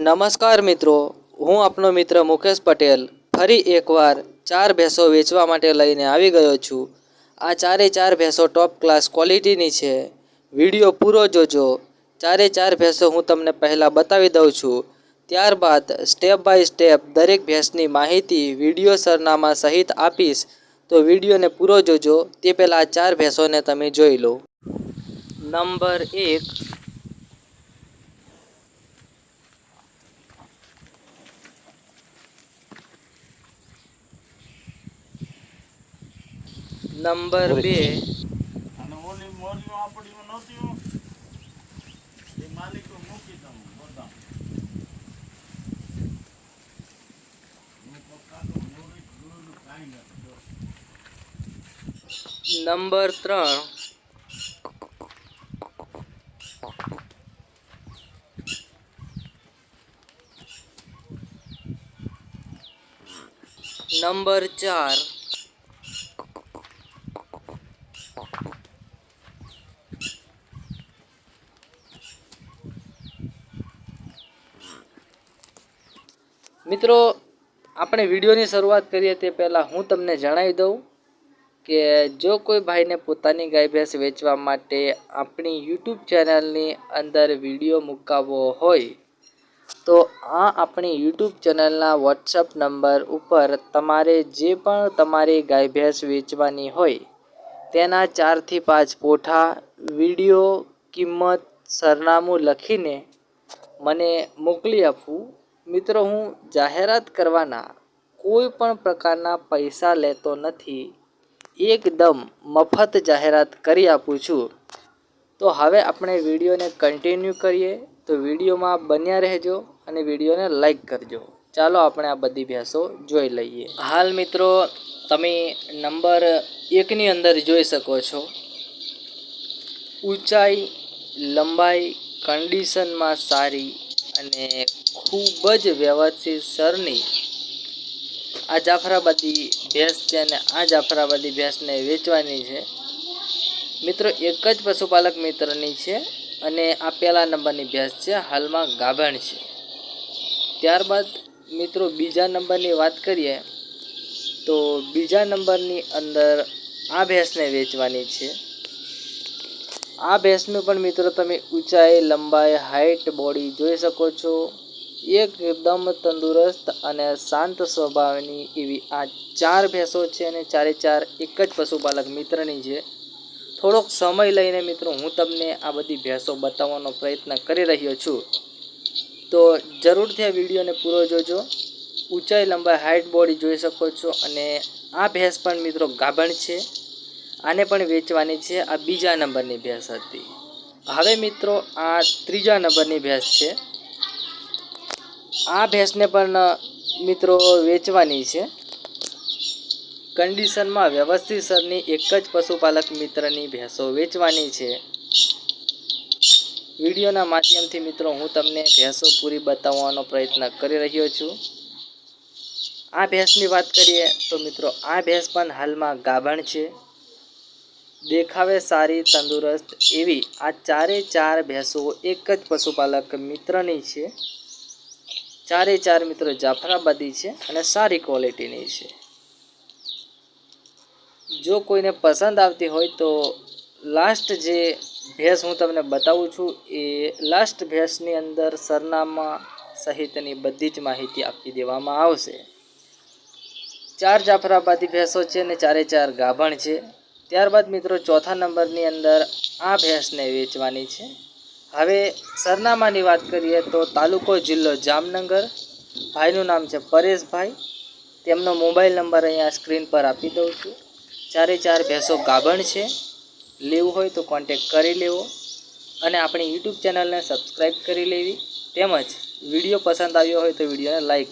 નમસ્કાર મિત્રો, હું આપનો મિત્ર મુકેશ પટેલ ફરી એકવાર ચાર ભેંસો વેચવા માટે લઈને આવી ગયો છું. આ ચારે ચાર ભેંસો ટોપ ક્લાસ ક્વોલિટીની છે. વીડિયો પૂરો જોજો. ચારે ચાર ભેંસો હું તમને પહેલાં બતાવી દઉં છું. ત્યારબાદ સ્ટેપ બાય સ્ટેપ દરેક ભેંસની માહિતી વીડિયો સરનામા સહિત આપીશ. તો વિડીયોને પૂરો જોજો. તે પહેલાં આ ચાર ભેંસોને તમે જોઈ લો. નંબર એક નંબર બે અને ઓલી મોરીઓ આપણીઓ નહોતી એ માલિકો મૂકી દઉં બધા હું પપ્પાનો મોરી જોયેલું કાંઈ નથી જો. નંબર ત્રણ. નંબર ચાર. મિત્રો, આપણે વિડીયોની શરૂઆત કરીએ તે પહેલાં હું તમને જણાવી દઉં કે જો કોઈ ભાઈને પોતાની ગાય ભેંસ વેચવા માટે આપણી યુટ્યુબ ચેનલની અંદર વીડિયો મુકાવવો હોય, તો આ આપણી યુટ્યુબ ચેનલના વોટ્સઅપ નંબર ઉપર તમારે જે પણ તમારી ગાય ભેંસ વેચવાની હોય તેના ચારથી પાંચ પોઠા વીડિયો, કિંમત, સરનામું લખીને મને મોકલી આપવું. મિત્રો, હું જાહેરાત કરવાના કોઈ પણ પ્રકારના પૈસા લેતો નથી. એકદમ મફત જાહેરાત કરી આપું છું. તો હવે આપણે વિડીયોને કન્ટિન્યુ કરીએ. તો વિડીયોમાં બન્યા રહેજો અને વિડીયોને લાઈક કરજો. ચાલો આપણે આ બધી ભેંસો જોઈ લઈએ. હાલ મિત્રો, તમે નંબર એકની અંદર જોઈ શકો છો. ઊંચાઈ, લંબાઈ કન્ડિશનમાં સારી અને ખૂબ જ વ્યવસ્થિત સરની આ જાફરાબાદી ભેંસ છે અને આ જાફરાબાદી ભેંસને વેચવાની છે. મિત્રો, એક જ પશુપાલક મિત્રની છે અને આ પહેલા નંબરની ભેંસ છે, હાલમાં ગાભણ છે. ત્યારબાદ, મિત્રો, બીજા નંબરની વાત કરીએ તો બીજા નંબરની અંદર આ ભેંસને વેચવાની છે. આ ભેંસનું પણ મિત્રો તમે ઊંચાઈ, લંબાઈ હાઈટ બોડી જોઈ શકો છો. એકદમ તંદુરસ્ત અને શાંત સ્વભાવની એવી આ ચાર ભેંસો છે અને ચારે ચાર એક જ પશુપાલક મિત્રની છે. થોડોક સમય લઈને મિત્રો હું તમને આ બધી ભેંસો બતાવવાનો પ્રયત્ન કરી રહ્યો છું. તો જરૂરથી આ વિડીયોને પૂરો જોજો. ઊંચાઈ, લંબાઈ હાઈટ બોડી જોઈ શકો છો અને આ ભેંસ પણ મિત્રો ગાભણ છે. આને પણ વેચવાની છે આ બીજા નંબરની ભેંસ હતી. હવે મિત્રો, આ ત્રીજા નંબરની ભેંસ છે. આ ભેંસને પણ, મિત્રો, વેચવાની છે. કન્ડિશનમાં વ્યવસ્થિત સરની એક જ પશુપાલક મિત્રની ભેંસો વેચવાની છે. વિડીયોના માધ્યમથી, મિત્રો, હું તમને ભેંસો પૂરી બતાવવાનો પ્રયત્ન કરી રહ્યો છું. આ ભેંસની વાત કરીએ તો, મિત્રો, આ ભેંસ પણ હાલમાં ગાભણ છે. દેખાવે સારી, તંદુરસ્ત એવી આ ચારે ચાર ભેંસો એક જ પશુપાલક મિત્રની છે. ચારે ચાર મિત્રો જાફરાબાદી છે અને સારી ક્વોલિટીની છે. જો કોઈને પસંદ આવતી હોય તો લાસ્ટ જે ભેંસ હું તમને બતાવું છું એ લાસ્ટ ભેંસની અંદર સરનામા સહિતની બધી જ માહિતી આપી દેવામાં આવશે. ચાર જાફરાબાદી ભેંસો છે અને ચારે ચાર ગાભણ છે. ત્યારબાદ મિત્રો ચોથા નંબરની અંદર આ ભેંસને વેચવાની છે. હવે સરનામાની વાત કરીએ તો તાલુકો જિલ્લો જામનગર. ભાઈનું નામ છે પરેશભાઈ. તેમનો મોબાઈલ નંબર અહીંયા સ્ક્રીન પર આપી દઉં છું. ચારે ચાર ભેંસો ગાભણ છે. લેવું હોય તો કોન્ટેક કરી લેવો. અને આપણી યુટ્યુબ ચેનલને સબસ્ક્રાઈબ કરી લેવી. તેમજ વીડિયો પસંદ આવ્યો હોય તો વિડીયોને લાઈક